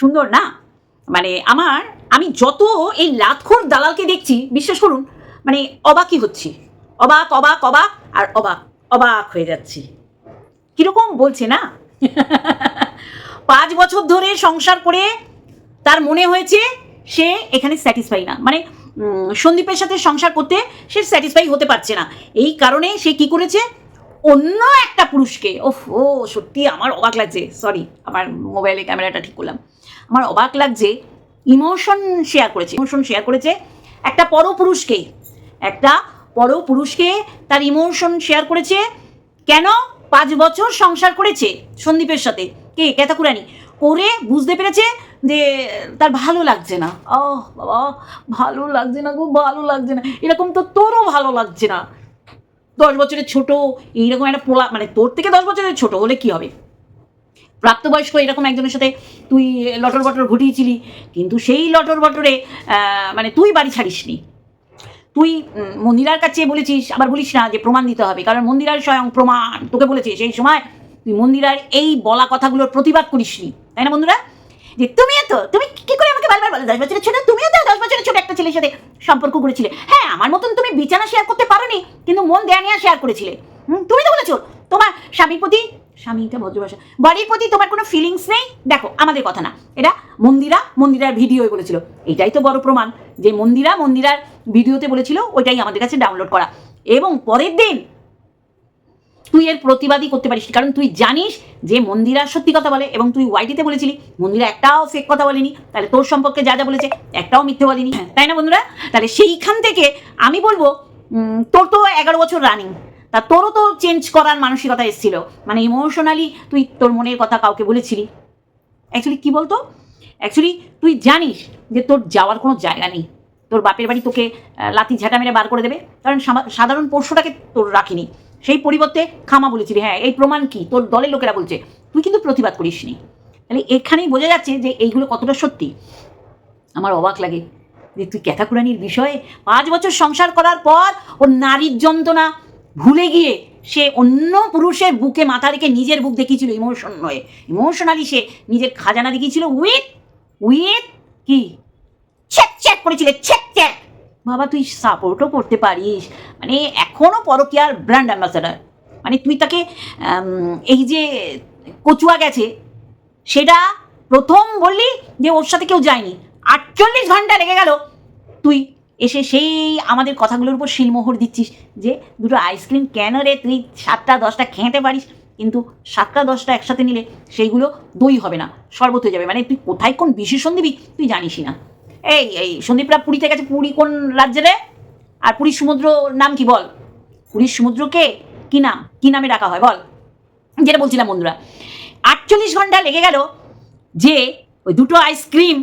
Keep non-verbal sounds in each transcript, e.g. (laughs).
সুন্দর না। মানে আমার, আমি যত এই লাতখোর দালালকে দেখছি, বিশ্বাস করুন মানে অবাকই হচ্ছি। অবাক অবাক অবাক, আর অবাক অবাক হয়ে যাচ্ছি। কীরকম বলছে না? পাঁচ বছর ধরে সংসার করে তার মনে হয়েছে সে এখানে স্যাটিসফাই না। মানে সন্দীপের সাথে সংসার করতে সে স্যাটিসফাই হতে পারছে না। এই কারণে সে কি করেছে? অন্য একটা পুরুষকে। ও সত্যি আমার অবাক লাগছে। সরি আমার মোবাইলে ক্যামেরাটা ঠিক করলাম। আমার অবাক লাগছে ইমোশন শেয়ার করেছে ইমোশন শেয়ার করেছে একটা পরপুরুষকে। একটা পরপুরুষকে তার ইমোশন শেয়ার করেছে। কেন? পাঁচ বছর সংসার করেছে সন্দীপের সাথে। কে? ক্যাতাকুরানি করে বুঝতে পেরেছে যে তার ভালো লাগছে না। ও বাবা, ভালো লাগছে না খুব ভালো লাগছে না। এরকম তো তোরও ভালো লাগছে না। দশ বছরের ছোট, এইরকম একটা পোলা মানে তোর থেকে দশ বছরের ছোট হলে কি হবে? প্রাপ্তবয়স্ক এরকম একজনের সাথে তুই লটর বটর ঘটিয়েছিলি, কিন্তু সেই লটর বটরে মানে তুই বাড়ি ছাড়িসনি। তুই মন্দিরার কাছে বলেছিস, আবার বলিস না যে প্রমাণ দিতে হবে, কারণ মন্দিরার স্বয়ং প্রমাণ, তোকে বলেছে সেই সময় তুই মন্দিরার এই বলা কথাগুলোর প্রতিবাদ করিসনি। তাই না বন্ধুরা? যে তুমিও তো তুমি কি করে আমাকে বারবার বলো, দশ বছরের ছোট, তুমিও তো দশ বছরের ছোট একটা ছেলের সাথে সম্পর্ক করেছিলে। হ্যাঁ আমার মতন তুমি বিছানা শেয়ার করতে পারোনি, কিন্তু মন দেয়া নেওয়া শেয়ার করেছিলে। তুমি তো বলেছ, তোমার স্বামীর প্রতি স্বামীটা ভদ্রভাষা। বাড়ির প্রতি তোমার কোনো ফিলিংস নেই? দেখো, আমাদের কথা না। এটা মন্দিরা, মন্দিরার ভিডিওই বলেছিল। এটাই তো বড় প্রমাণ যে মন্দিরা, মন্দিরার ভিডিওতে বলেছিল, ওইটাই আমাদের কাছে ডাউনলোড করা। এবং পরের দিন তুই এর প্রতিবাদই করতে পারিস কারণ তুই জানিস যে মন্দিরা সত্যি কথা বলে এবং তুই ওয়াইটিতে বলেছিলি, মন্দিরা একটাও ফেক কথা বলেনি। তাহলে তোর সম্পর্কে যা যা বলেছে, একটাও মিথ্যে বলেনি। তাই না বন্ধুরা? তাহলে সেইখান থেকে আমি বলব তোর তো এগারো বছর রানিং তা তোরও তো চেঞ্জ করার মানসিকতা এসেছিল। মানে ইমোশনালি তুই তোর মনের কথা কাউকে বলেছিলি। অ্যাকচুয়ালি কি বলতো? অ্যাকচুয়ালি তুই জানিস যে তোর যাওয়ার কোনো জায়গা নেই। তোর বাপের বাড়ি তোকে লাতি ঝাঁটা মেরে বার করে দেবে। কারণ সাধারণ পোষ্যটাকে তোর রাখিনি। সেই পরিবর্তে খামা বলেছিলি হ্যাঁ এই প্রমাণ কি? তোর দলের লোকেরা বলছে। তুই কিন্তু প্রতিবাদ করিসনি। তাহলে এখানেই বোঝা যাচ্ছে যে এইগুলো কতটা সত্যি। আমার অবাক লাগে যে তুই ক্যাথাকুরানির বিষয়ে পাঁচ বছর সংসার করার পর ওর নারীর যন্ত্রণা ভুলে গিয়ে সে অন্য পুরুষের বুকে মাথা রেখে নিজের বুক দেখিয়েছিল ইমোশন নয়। ইমোশনালি সে নিজের খাজানা দেখিয়েছিল উইথ উইথ কি? চেক চেক করেছিল চেক চেক বাবা, তুই সাপোর্টও করতে পারিস। মানে এখনও পরকিয়ার ব্র্যান্ড অ্যাম্বাসাডার মানে তুই তাকে এই যে কচুয়া গেছে, সেটা প্রথম বললি যে ওর সাথে কেউ যায়নি। আটচল্লিশ ঘণ্টা লেগে গেল। তুই এসে সেই আমাদের কথাগুলোর উপর শিলমোহর দিচ্ছিস যে, দুটো আইসক্রিম কেন রে? তুই সাতটা, দশটা খেতে পারিস। কিন্তু সাতটা, দশটা একসাথে নিলে সেইগুলো দই হবে না, শরবত হয়ে যাবে। মানে তুই কোথায় কোন বিশেষণ দিবি তুই জানিসই না। এই এই সন্দীপরা পুরীতে গেছে, পুরী কোন রাজ্যে রে? আর পুরীর সমুদ্র নাম কি বল? পুরীর সমুদ্রকে কি নাম? কি নামে ডাকা হয় বল? যেটা বলছিলাম বন্ধুরা। আটচল্লিশ ঘণ্টা লেগে গেল যে, ওই দুটো আইসক্রিম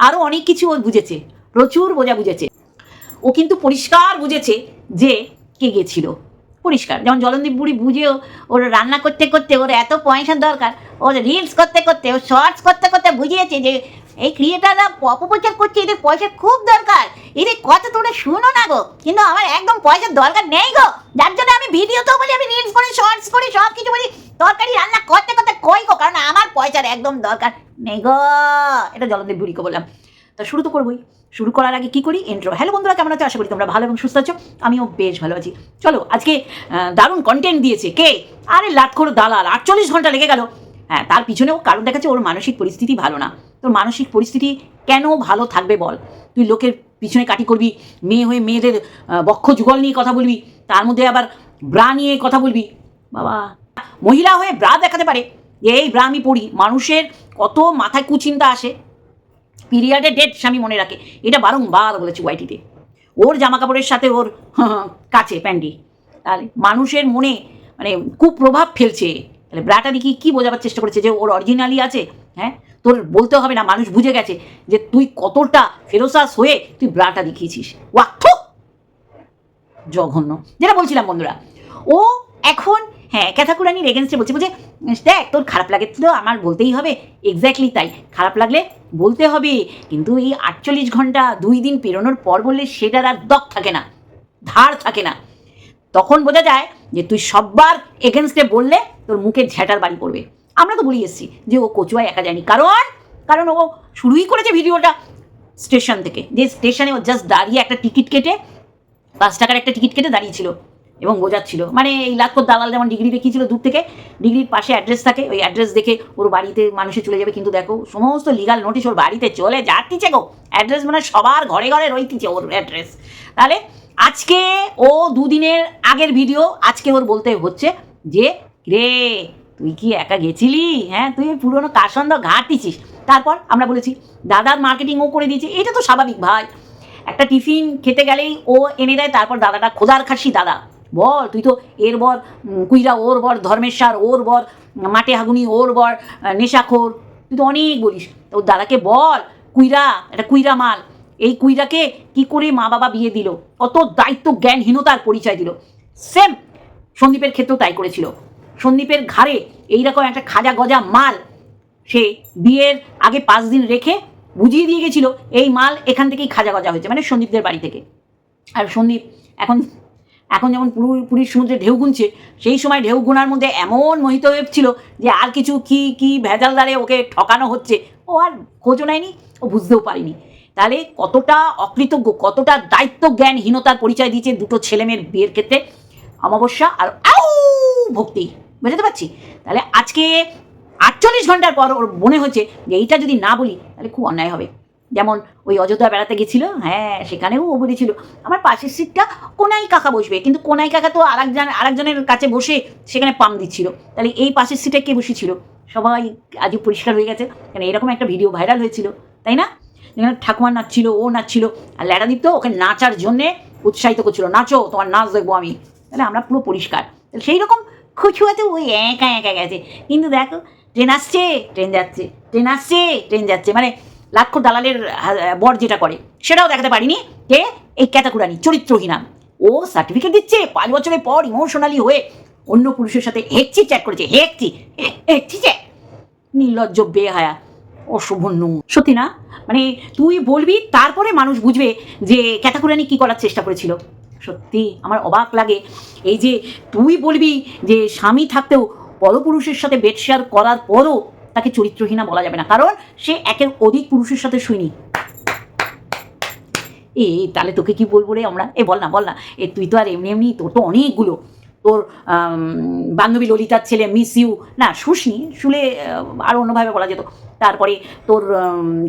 আরও অনেক কিছু ও বুঝেছে, প্রচুর বোঝা বুঝেছে। ও কিন্তু পরিষ্কার বুঝেছে যে কে গেছিল। পরিষ্কার। যেমন জলন্দীপ বুড়ি বুঝেও ওর রান্না করতে করতে ওর এত পয়সার দরকার ওর রিলস করতে করতে, ও শর্টস করতে করতে বুঝিয়েছে যে এই ক্রিয়েটাররা অপপ্রচার করছে, এদের পয়সা খুব দরকার। এদের কথা তোমরা শুনো না গো। কিন্তু আমার একদম পয়সার দরকার নেই গো। যার জন্য আমি ভিডিওতেও বলি, আমি রিলস করি শর্টস করি সব কিছু বলি, তরকারি রান্না করতে করতে কই গো? কারণ আমার পয়সার একদম দরকার নেই গো। এটা জলন্দীপ বুড়িকে বললাম। তো শুরু তো করবোই। শুরু করার আগে কি করি? ইন্ট্রো হ্যালো বন্ধুরা, কেমন আছো? আশা করি তোমরা ভালো এবং সুস্থ আছো। আমিও বেশ ভালো আছি। চলো, আজকে দারুণ কন্টেন্ট দিয়েছে। কে? আরে, লাটখোর দালাল, আটচল্লিশ ঘণ্টা লেগে গেল। হ্যাঁ তার পিছনেও কারণ দেখাচ্ছে ওর মানসিক পরিস্থিতি ভালো না। তোর মানসিক পরিস্থিতি কেন ভালো থাকবে বল? তুই লোকের পিছনে কাটি করবি, মেয়ে হয়ে মেয়েদের বক্ষ যুগল নিয়ে কথা বলবি, তার মধ্যে আবার ব্রা নিয়ে কথা বলবি। বাবা, মহিলা হয়ে ব্রা দেখাতে পারে। এই ব্রা আমি পড়ি। মানুষের কত মাথায় কুচিন্তা আসে। পিরিয়ডে ডেট স্বামী মনে রাখে। এটা বারংবার বলেছি ওয়াইটিতে ওর জামা কাপড়ের সাথে ওর, (laughs) কাছে প্যান্টি তাহলে মানুষের মনে মানে খুব প্রভাব ফেলছে। তাহলে ব্রাটা দেখি কী বোঝাবার চেষ্টা করেছে যে ওর অরিজিনালি আছে? হ্যাঁ? তোর বলতে হবে না, মানুষ বুঝে গেছে যে তুই কতটা ফেরোসাস হয়ে তুই ব্রাটা দেখিয়েছিস। ওয়া থু! জঘন্য। যেটা বলছিলাম বন্ধুরা, ও এখন হ্যাঁ ক্যাথাকুরানির এগেনস্টে বলছে বলছে, দেখ, তোর খারাপ লাগে তো, আমার বলতেই হবে। এক্স্যাক্টলি তাই। খারাপ লাগলে বলতে হবে, কিন্তু এই আটচল্লিশ ঘণ্টা দুই দিন পেরোনোর পর বললে সেটার আর দক থাকে না, ধার থাকে না। তখন বোঝা যায় যে তুই সববার এগেনস্টে বললে তোর মুখে ঝ্যাটার বাড়ি পড়বে। আমরা তো বলি এসছি যে ও কচুয়ায় একা যায়নি। কারণ কারণ ও শুরুই করেছে ভিডিওটা স্টেশন থেকে। যে স্টেশনে ও জাস্ট দাঁড়িয়ে একটা টিকিট কেটে, পাঁচ টাকার একটা টিকিট কেটে দাঁড়িয়েছিল। এবং বোঝাচ্ছিল। মানে এই লাক্ষর দালাল যেমন ডিগ্রি দেখিয়েছিল দূর থেকে, ডিগ্রির পাশে অ্যাড্রেস থাকে, ওই অ্যাড্রেস দেখে ওর বাড়িতে মানুষে চলে যাবে। কিন্তু দেখো, সমস্ত লিগাল নোটিশ ওর বাড়িতে চলে যাচ্ছিছে গো। অ্যাড্রেস মানে সবার ঘরে ঘরে রইতিছে ওর অ্যাড্রেস তাহলে আজকে ও দুদিনের আগের ভিডিও আজকে ওর বলতে হচ্ছে যে, রে, তুই কি একা গেছিলি? হ্যাঁ তুই পুরোনো কাসন্দ ঘাঁটিছিস। তারপর আমরা বলেছি, দাদার মার্কেটিং ও করে দিয়েছে। এটা তো স্বাভাবিক ভাই। একটা টিফিন খেতে গেলেই ও এনে দেয়, তারপর দাদাটা খোদার খাসি দাদা। বল, তুই তো এর বর কুইরা, ওর বর, ধর্মেশ্বর, ওর বর মাটে হাগুনি ওর বর নেশাখোর, তুই তো অনেক বলিস। ওর দাদাকে বল, কুইরা, একটা কুইরা মাল। এই কুইরাকে কি করে মা বাবা বিয়ে দিল? কত দায়িত্ব জ্ঞানহীনতার পরিচয় দিল। সেম, সন্দীপের ক্ষেত্রেও তাই করেছিল। সন্দীপের ঘাড়ে এইরকম একটা খাজা গজা মাল সে বিয়ের আগে পাঁচ দিন রেখে বুঝিয়ে দিয়ে গেছিল, এই মাল এখান থেকেই খাজা গজা হয়েছে মানে সন্দীপদের বাড়ি থেকে। আর সন্দীপ এখন এখন যেমন পুরো পুরীর সমুদ্রে ঢেউ গুনছে, সেই সময় ঢেউ গুনার মধ্যে এমন মোহিত হয়েছিল যে আর কিছু কি কি ভেজাল দ্বারে ওকে ঠকানো হচ্ছে, ও আর খোঁজও নেয়নি, ও বুঝতেও পারিনি। তাহলে কতটা অকৃতজ্ঞ, কতটা দায়িত্ব জ্ঞানহীনতার পরিচয় দিয়েছে দুটো ছেলেমেয়ের বিয়ের ক্ষেত্রে, অমাবস্যা আর আউ ভক্তি, বুঝতে পারছি? তাহলে আজকে আটচল্লিশ ঘণ্টার পর ওর মনে হচ্ছে যে এইটা যদি না বলি, তাহলে খুব অন্যায় হবে। যেমন ওই অযোধ্যা বেড়াতে গেছিল হ্যাঁ সেখানেও ও বলেছিল, আমার পাশের সিটটা কোনাই কাকা বসবে। কিন্তু কোনাই কাকা তো আরেকজন, আরেকজনের কাছে বসে সেখানে পাম দিচ্ছিল। তাহলে এই পাশের সিটে কে বসেছিল? সবাই আজও পরিষ্কার হয়ে গেছে। কেন, এরকম একটা ভিডিও ভাইরাল হয়েছিল, তাই না? যেখানে ঠাকুমা নাচছিল, ও নাচছিল, আর ল্যাডাদীপ তো ওকে নাচার জন্যে উৎসাহিত করছিল, নাচো, তোমার নাচ দেখব আমি। তাহলে আমরা পুরো পরিষ্কার। তাহলে সেই রকম খুচুয়াতে ওই একা একা গেছে। কিন্তু দেখো, ট্রেন আসছে, ট্রেন যাচ্ছে, ট্রেন আসছে, ট্রেন যাচ্ছে। মানে লাক্ষ দালালের বর যেটা করে, সেটাও দেখাতে পারিনি কে এই ক্যাতাকুরানি, চরিত্রহীনা। ও সার্টিফিকেট দিচ্ছে, পাঁচ বছরের পর ইমোশনালি হয়ে অন্য পুরুষের সাথে হেকচি চ্যাট করেছে হেকচি হেকচি চ্যাট নির্লজ্জ, বেহায়া অশুভন্য সত্যি না? মানে তুই বলবি, তারপরে মানুষ বুঝবে যে ক্যাতাকুরানি কি করার চেষ্টা করেছিল। সত্যি, আমার অবাক লাগে। এই যে তুই বলবি যে স্বামী থাকতেও পরপুরুষের সাথে বেড শেয়ার করার পরও তাকে চরিত্রহীনা বলা যাবে না। কারণ সে একের অধিক পুরুষের সাথে শুইনি এ, তাহলে তোকে কি বলব রে আমরা? এ, বল না বল না। এ, তুই তো আর এমনি এমনি, তোর তো অনেকগুলো। তোর বান্ধবী ললিতার ছেলে মিস ইউ না, শুসনি, শুলে আরও অন্যভাবে বলা যেত। তারপরে তোর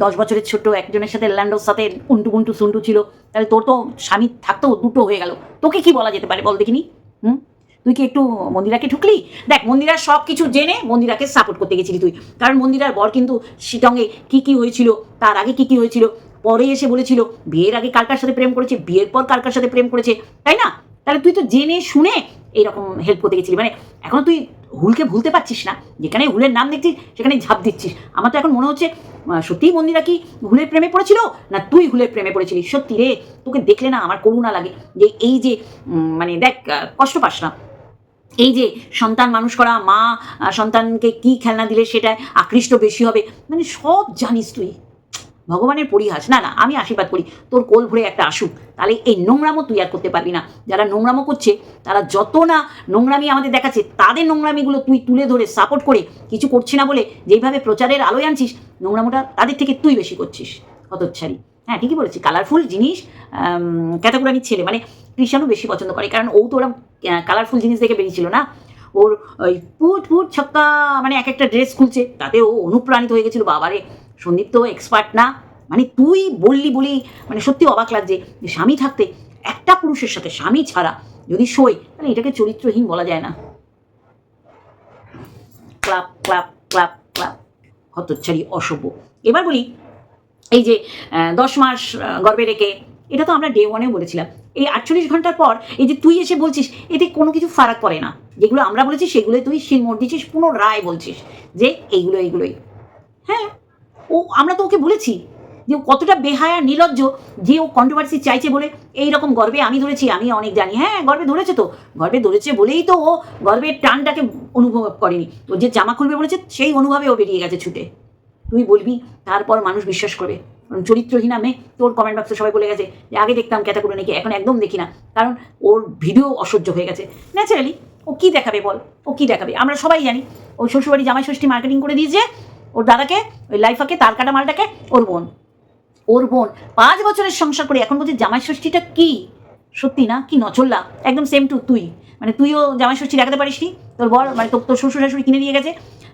দশ বছরের ছোট্ট একজনের সাথে ল্যান্ডোর সাথে উন্টু গুন্টু সুন্টু ছিল। তাহলে তোর তো স্বামী থাকতো, দুটো হয়ে গেল। তোকে কি বলা যেতে পারে বল দেখিনি? হুম? তুই কি একটু মন্দিরাকে ঠুকলি দেখ, মন্দিরার সব কিছু জেনে মন্দিরাকে সাপোর্ট করতে গেছিলি তুই। কারণ মন্দিরার বর কিন্তু শিটংয়ে কী কী হয়েছিল, তার আগে কী কী হয়েছিল, পরে এসে বলেছিল, বিয়ের আগে কার কার সাথে প্রেম করেছে, বিয়ের পর কার কার সাথে প্রেম করেছে, তাই না? তাহলে তুই তো জেনে শুনে এইরকম হেল্প করতে গেছিলি। মানে এখন তুই হুলকে ভুলতে পারছিস না। যেখানে হুলের নাম দেখছিস সেখানে ঝাঁপ দিচ্ছিস। আমার তো এখন মনে হচ্ছে সত্যিই মন্দিরা কি হুলের প্রেমে পড়েছিল, না তুই হুলের প্রেমে পড়েছিলি? সত্যি রে, তোকে দেখলে না আমার করুণা লাগে। যে এই যে মানে দেখ কষ্ট পাস না। এই যে সন্তান মানুষ করা, মা সন্তানকে কি খেলনা দিলে সেটা আকৃষ্ট বেশি হবে? মানে সব জানিস তুই। ভগবানের পরিহাস। না না, আমি আশীর্বাদ করি। তোর কোল ভরে একটা আসুক। তাহলে এই নোংরামও তুই আর করতে পারবি না। যারা নোংরামো করছে, তারা যত না নোংরামি আমাদের দেখাচ্ছে, তাদের নোংরামিগুলো তুই তুলে ধরে সাপোর্ট করে কিছু করছি না বলে যেইভাবে প্রচারের আলোয় আনছিস, নোংরামোটা তাদের থেকে তুই বেশি করছিস। হতচ্ছাড়ি। হ্যাঁ ঠিকই বলেছি। কালারফুল জিনিস ক্যাটাগোরানির ছেলে। মানে কৃষাণও বেশি পছন্দ করে, কারণ ও তো ওরা কালারফুল জিনিস দেখে বেরিয়েছিল না? ওর ওই পুট পুট, ছক্কা মানে এক একটা ড্রেস খুলছে, তাতে ও অনুপ্রাণিত হয়ে গেছিল। বাবারে, সন্দীপ তো এক্সপার্ট না। মানে তুই বললি বলি মানে সত্যি অবাক লাগছে যে স্বামী থাকতে একটা পুরুষের সাথে স্বামী ছাড়া যদি সই, তাহলে এটাকে চরিত্রহীন বলা যায় না। ক্লাব ক্লাব ক্লাব ক্লাব হতচ্ছাড়ি, অসভ্য। এবার বলি এই যে দশ মাস গর্বে রেখে, এটা তো আমরা ডে ওয়ানেও বলেছিলাম। এই আটচল্লিশ ঘণ্টার পর, এই যে তুই এসে বলছিস, এতে কোনো কিছু ফারাক পড়ে না। যেগুলো আমরা বলেছি সেগুলো তুই শিলমোড় দিচ্ছিস পুনরায় বলছিস যে এইগুলো, এইগুলোই। হ্যাঁ ও, আমরা তো ওকে বলেছি যে কতটা বেহায়া নির্লজ্জ যে ও কন্ট্রোভার্সি চাইছে বলে এই রকম গর্বে আমি ধরেছি, আমি অনেক জানি। হ্যাঁ গর্বে ধরেছে তো। গর্বে ধরেছে বলেই তো ও গর্বের টানটাকে অনুভব করেনি। ও যে জামা খুলবে বলেছে, সেই অনুভবে ও বেরিয়ে গেছে ছুটে। তুই বলবি, তারপর মানুষ বিশ্বাস করবে। চরিত্রহীনা মেয়ে তোর কমেন্ট বক্সে সবাই বলে গেছে যে, আগে দেখতাম ক্যাটাগরি নাকি, এখন একদম দেখি না। কারণ ওর ভিডিও অসহ্য হয়ে গেছে। ন্যাচারালি ও কি দেখাবে বল? ও কি দেখাবে? আমরা সবাই জানি, ও শ্বশুরবাড়ি জামাই ষষ্ঠী মার্কেটিং করে দিয়েছে, ওর দাদাকে, ওই লাইফাকে, তার কাটা মালটাকে, ওর বোন। ওর বোন পাঁচ বছরের সংসার করে এখন বলছে জামাই ষষ্ঠীটা কি? সত্যি না? কি নচল্লা? একদম সেম টু তুই। মানে তুইও জামাই ষষ্ঠী দেখাতে পারিস নি তোর বল মানে তোর তোর শ্বশুর শাশুড়ি কিনে দিয়ে গেছে।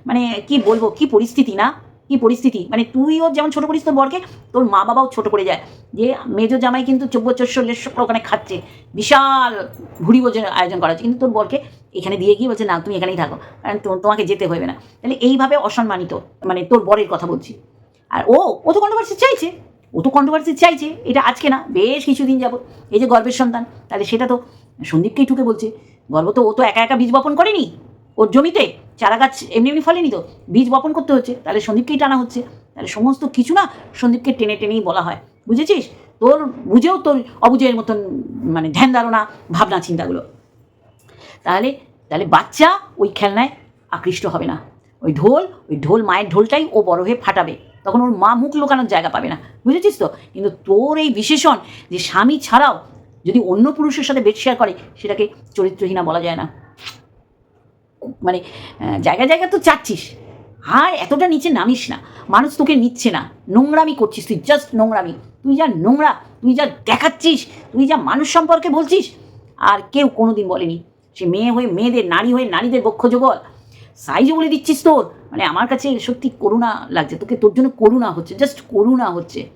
মানে কি বলব, কি পরিস্থিতি না? কি পরিস্থিতি? মানে তুইও যেমন ছোট করিস তোর বরকে, তোর মা বাবাও ছোট করে যায়। যে মেজো জামাই কিন্তু চব্য চোদ্দশো লেশো ওখানে খাচ্ছে। বিশাল ভুড়ি ভোজের আয়োজন করা হচ্ছে। কিন্তু তোর বরকে এখানে দিয়ে গিয়ে বলছে, না, তুমি এখানেই থাকো। কারণ তোমাকে যেতে হবে না। তাহলে এইভাবে অসম্মানিত মানে তোর বরের কথা বলছি। আর ও ও তো কন্ট্রোভার্সি চাইছে। ও তো কন্ট্রোভার্সি চাইছে। এটা আজকে না, বেশ কিছুদিন যাব এই যে গর্বের সন্তান, তাহলে সেটা তো সন্দীপকেই ঠুকে বলছে। গর্ব তো ও তো একা একা বীজ বপন করেনি। ওর জমিতে চারা গাছ এমনি এমনি ফলেনি তো? বীজ বপন করতে হচ্ছে, তাহলে সন্দীপকেই টানা হচ্ছে। তাহলে সমস্ত কিছু না সন্দীপকে টেনে টেনেই বলা হয়। বুঝেছিস? তোর বুঝেও তোর অবুঝের মতন মানে ধ্যান ধারণা, ভাবনা, চিন্তাগুলো। তাহলে তাহলে বাচ্চা ওই খেলনায় আকৃষ্ট হবে না। ওই ঢোল ওই ঢোল মায়ের ঢোলটাই ও বড় হয়ে ফাটাবে। তখন ওর মা মুখ লোকানোর জায়গা পাবে না। বুঝেছিস তো? কিন্তু তোর এই বিশেষণ যে স্বামী ছাড়াও যদি অন্য পুরুষের সাথে বেড শেয়ার করে, সেটাকে চরিত্রহীনা বলা যায় না। মানে আহ, জায়গায় জায়গায় তো চাচ্ছিস। আর এতটা নিচে নামিস না। মানুষ তোকে নিচ্ছে না। নোংরামি করছিস তুই জাস্ট নোংরামি। তুই যা নোংরা তুই যা দেখাচ্ছিস তুই যা মানুষ সম্পর্কে বলছিস আর কেউ কোনোদিন বলেনি। সে মেয়ে হয়ে মেয়েদের নারী হয়ে নারীদের বক্ষ যুগল সাইজে বলে দিচ্ছিস তোর। মানে আমার কাছে সত্যি করুণা লাগছে। তোকে তোর জন্য করুণা হচ্ছে জাস্ট করুণা হচ্ছে।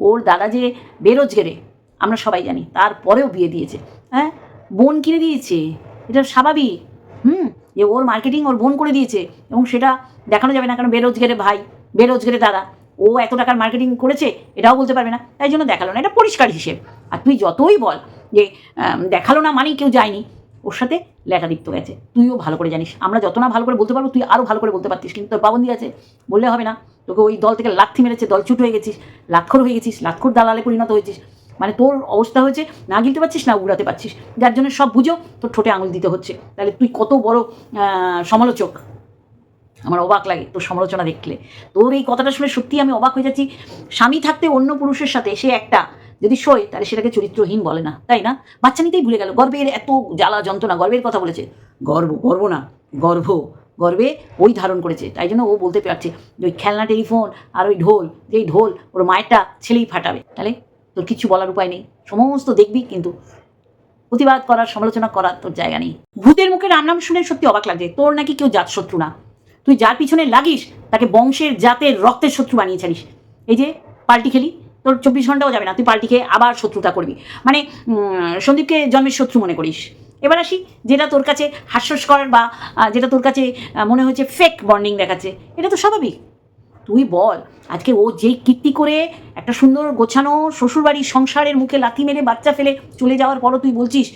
ওর দাদা যে বেরোজগারে আমরা সবাই জানি তারপরেও বিয়ে দিয়েছে। হ্যাঁ? বোন কিনে দিয়েছে। এটা স্বাভাবিক। হুম, যে ওর মার্কেটিং ওর বোন করে দিয়েছে এবং সেটা দেখানো যাবে না, কারণ বেরোজগারে ভাই বেরোজগারে দাদা। ও এত টাকার মার্কেটিং করেছে, এটাও বলতে পারবে না। তাই জন্য দেখাল না, এটা পরিষ্কার হিসেব। আর তুই যতই বল যে দেখাল না মানেই কেউ যায়নি। ওর সাথে ল্যাটাদীপ্ত গেছে। তুইও ভালো করে জানিস। আমরা যত না ভালো করে বলতে পারব, তুই আরও ভালো করে বলতে পারতিস। কিন্তু তোর পাবন্দি আছে, বললে হবে না। তোকে ওই দল থেকে লাথি মেরেছে দলছুট হয়ে গেছিস লাক্ষর হয়ে গেছিস লাক্ষর দালালে পরিণত হয়েছিস। মানে তোর অবস্থা হয়েছে, না গিলতে পারছিস, না উড়াতে পারছিস। যার জন্য সব বুঝো, তোর ঠোঁটে আঙুল দিতে হচ্ছে। তাহলে তুই কত বড় সমালোচক। আমার অবাক লাগে তোর সমালোচনা দেখলে। তোর এই কথাটা শুনে সত্যি আমি অবাক হয়ে যাচ্ছি। স্বামী থাকতে অন্য পুরুষের সাথে সে একটা যদি সই তাহলে সেটাকে চরিত্রহীন বলে না, তাই না? বাচ্চা নিতেই ভুলে গেল। গর্বের এত জ্বালা যন্ত্রণা, গর্বের কথা বলেছে। গর্ব গর্ব না, গর্ভ। গর্বে ওই ধারণ করেছে। তাই জন্য ও বলতে পারছে ওই খেলনা টেলিফোন আর ওই ঢোল, যেই ঢোল ওর মায়েরটা ছেলেই ফাটাবে। তাহলে তোর কিছু বলার উপায় নেই। সমস্ত দেখবি কিন্তু। প্রতিবাদ করার, সমালোচনা করার তোর জায়গা নেই। ভূতের মুখে রাম নাম শুনে সত্যি অবাক লাগছে। তোর নাকি কেউ জাত শত্রু না। তুই যার পিছনে লাগিস, তাকে বংশের জাতের রক্তের শত্রু বানিয়ে ছাড়িস। এই যে, পাল্টি খেলি, তোর চব্বিশ ঘন্টাও যাবে না। তুই পাল্টি খেয়ে আবার শত্রুতা করবি। মানে সন্দীপকে জন্মের শত্রু মনে করিস। এবার আসি, যেটা তোর কাছে হাস্যস্কর বা যেটা তোর কাছে মনে হচ্ছে ফেক বন্ডিং দেখাচ্ছে। এটা তো স্বাভাবিক। তুই বল। আজকে ও যেই কীর্তি করে একটা সুন্দর গোছানো শ্বশুরবাড়ির সংসারের মুখে লাথি মেরে বাচ্চা ফেলে চলে যাওয়ার পরও তুই বলছিস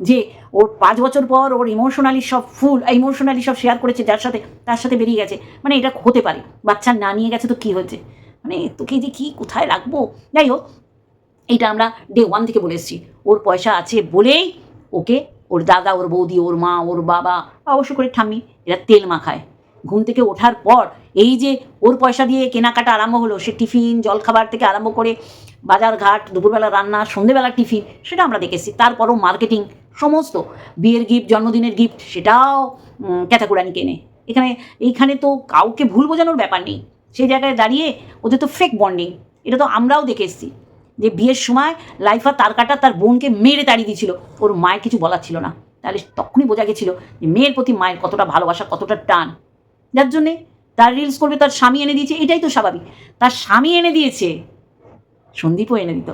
যে ওর পাঁচ বছর পর ওর ইমোশনালি সব ফুল ইমোশনালি সব শেয়ার করেছে, যার সাথে তার সাথে বেরিয়ে গেছে। মানে এটা হতে পারে। বাচ্চা না নিয়ে গেছে তো কী হয়েছে? মানে তোকে যে কি কোথায় রাখব? যাই হোক, এইটা আমরা ডে ওয়ান থেকে বলে এসেছি। ওর পয়সা আছে বলেই ওকে ওর দাদা, ওর বৌদি, ওর মা, ওর বাবা অবশ্য করে ঠাম্মি, এরা তেল মাখায়। ঘুম থেকে ওঠার পর এই যে ওর পয়সা দিয়ে কেনাকাটা আরম্ভ হলো, সে টিফিন, জলখাবার থেকে আরম্ভ করে বাজার ঘাট, দুপুরবেলা রান্না সন্ধেবেলা টিফিন, সেটা আমরা দেখেছি। তারপরও মার্কেটিং সমস্ত। বিয়ের গিফট জন্মদিনের গিফট সেটাও ক্যাথাকুরানি কেনে এখানে, এইখানে তো কাউকে ভুল বোঝানোর ব্যাপার নেই। সেই জায়গায় দাঁড়িয়ে ওদের তো ফেক বন্ডিং এটা তো আমরাও দেখে এসেছি যে বিয়ের সময় লাইফা তার কাটা তার বোনকে মেরে তাড়িয়ে দিয়েছিল। ওর মায়ের কিছু বলার ছিল না। তাহলে তখনই বোঝা গেছিল যে মেয়ের প্রতি মায়ের কতটা ভালোবাসা, কতটা টান। যার জন্যে তার রিলস করবে, তার স্বামী এনে দিয়েছে, এটাই তো স্বাভাবিক। তার স্বামী এনে দিয়েছে, সন্দীপও এনে দিত।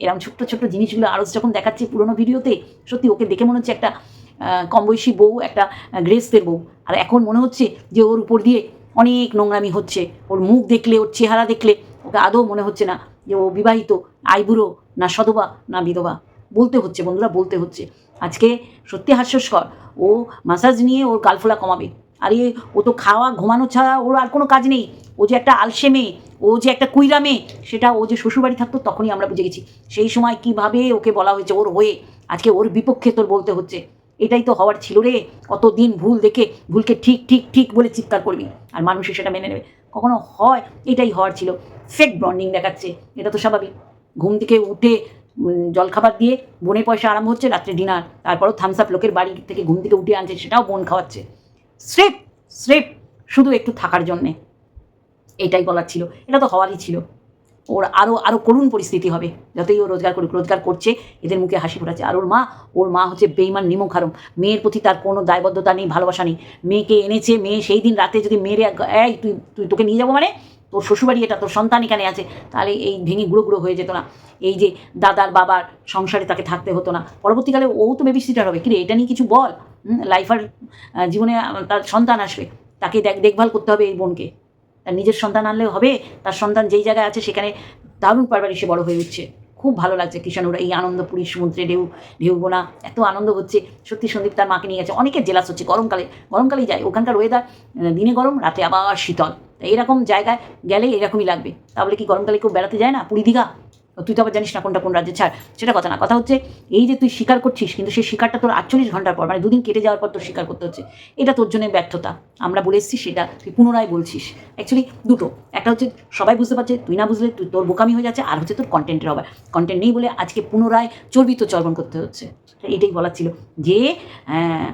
এরকম ছোট্ট ছোট্ট জিনিসগুলো আরও যখন দেখাচ্ছে পুরোনো ভিডিওতে, সত্যি ওকে দেখে মনে হচ্ছে একটা কমবয়সী বউ, একটা গ্রেসদের বউ। আর এখন মনে হচ্ছে যে ওর উপর দিয়ে অনেক নোংরামি হচ্ছে। ওর মুখ দেখলে, ওর চেহারা দেখলে ওকে আদৌ মনে হচ্ছে না যে ও বিবাহিত, আইবুড়ো, না সধবা, না বিধবা। বলতে হচ্ছে বন্ধুরা, বলতে হচ্ছে। আজকে সত্যি হাস্যস্কর। ও মাসাজ নিয়ে ওর গালফোলা কমাবে। আর, ও তো খাওয়া, ঘুমানো ছাড়া ওর আর কোনো কাজ নেই। ও যে একটা আলসে মেয়ে, ও যে একটা কুইরা মেয়ে, সেটা ও যে শ্বশুরবাড়ি থাকতো তখনই আমরা বুঝে গেছি। সেই সময় কীভাবে ওকে বলা হয়েছে ওর হয়ে, আজকে ওর বিপক্ষে তোর বলতে হচ্ছে। এটাই তো হওয়ার ছিল রে, কতদিন ভুল দেখে, ভুলকে ঠিক ঠিক ঠিক বলে চিৎকার করবি। আর মানুষ সেটা মেনে নেবে। কখনো হয়, এটাই হওয়ার ছিল। ফেক বন্ডিং দেখাচ্ছে, এটা তো স্বাভাবিক। ঘুম থেকে উঠে জলখাবার দিয়ে বনে পয়সা আরম্ভ হচ্ছে, রাত্রে ডিনার তারপরও থামস আপ লোকের বাড়ি থেকে ঘুম থেকে উঠে আনছে, সেটাও বোন খাওয়াচ্ছে। স্রেফ স্রেফ শুধু একটু থাকার জন্যে। এটাই বলার ছিল, এটা তো হওয়ারই ছিল। ওর আরও আরও করুণ পরিস্থিতি হবে, যতই ও রোজগার করুক, রোজগার করছে, এদের মুখে হাসি ফোটাচ্ছে। আর ওর মা ওর মা হচ্ছে বেইমান নিমক হারম। মেয়ের প্রতি তার কোনো দায়বদ্ধতা নেই, ভালোবাসা নেই। মেয়েকে এনেছে, মেয়ে সেই দিন রাতে যদি মেয়ের এই, তুই তুই তোকে নিয়ে যাব মানে? তোর শ্বশুরবাড়ি এটা, তোর সন্তান এখানে আছে। তাহলে এই ভেঙে গুঁড়ো গুঁড়ো হয়ে যেত না। এই যে দাদার, বাবার সংসারে তাকে থাকতে হতো না। পরবর্তীকালে ও তো বেবি হবে। কিরে এটা নিয়ে কিছু বল। লাইফার জীবনে তার সন্তান আসবে। তাকে দেখ, দেখভাল করতে হবে এই বোনকে। তার নিজের সন্তান আনলেও হবে, তার সন্তান যেই জায়গায় আছে সেখানে দারুণ পারবার সে বড় হয়ে উঠছে। খুব ভালো লাগছে কিষানুরা এই আনন্দপুরী, সমুদ্রে ঢেউ ঢেউ গোনা এত আনন্দ হচ্ছে। সত্যি সন্দীপ তার মাকে নিয়ে গেছে। অনেকের জেলাস হচ্ছে গরমকালে, গরমকালেই যায়। ওখানকার ওয়েদার দিনে গরম, রাতে আবার শীতল। এরকম জায়গায় গেলে এরকমই লাগবে। তাহলে কি গরমকালে কেউ বেড়াতে যায় না? পুরী দীঘা? তুই তো আবার জানিস না কোনটা কোন রাজ্যে, ছাড়, সেটা কথা না। কথা হচ্ছে, এই যে তুই স্বীকার করছিস, কিন্তু সেই শিকারটা তোর আটচল্লিশ ঘণ্টার পর মানে দুদিন কেটে যাওয়ার পর তোর স্বীকার করতে হচ্ছে। এটা তোর জন্য ব্যর্থতা। আমরা বলে এসেছি, সেটা তুই পুনরায় বলছিস। অ্যাকচুয়ালি দুটো। একটা হচ্ছে, সবাই বুঝতে পারছে, তুই না বুঝলে তুই তোর বোকামি হয়ে যাচ্ছে, আর হচ্ছে তোর কন্টেন্টের অভাব। কন্টেন্ট নেই বলে আজকে পুনরায় চর্বিত চর্বণ করতে হচ্ছে। এটাই বলার ছিল। যে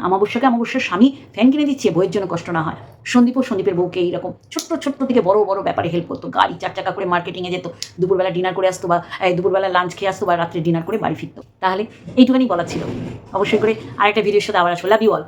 আমাবস্যাকে আমাবস্যার স্বামী ফ্যান কিনে দিচ্ছে, বইয়ের জন্য কষ্ট না হয়। সন্দীপ ও সন্দীপের বউকে এইরকম ছোট্ট ছোট্ট থেকে বড় বড় ব্যাপারে হেল্প করতো। গাড়ি চার চাকা করে মার্কেটিংয়ে যেত, দুপুরবেলা ডিনার করে আসতো বা দুপুরবেলা লাঞ্চ খেয়ে আসতো বা রাত্রে ডিনার করে বাড়ি ফিরতো। তাহলে এইটুখানি বলা ছিল। অবশ্যই করে আরেকটা ভিডিওর সাথে আবার আসব। Love you all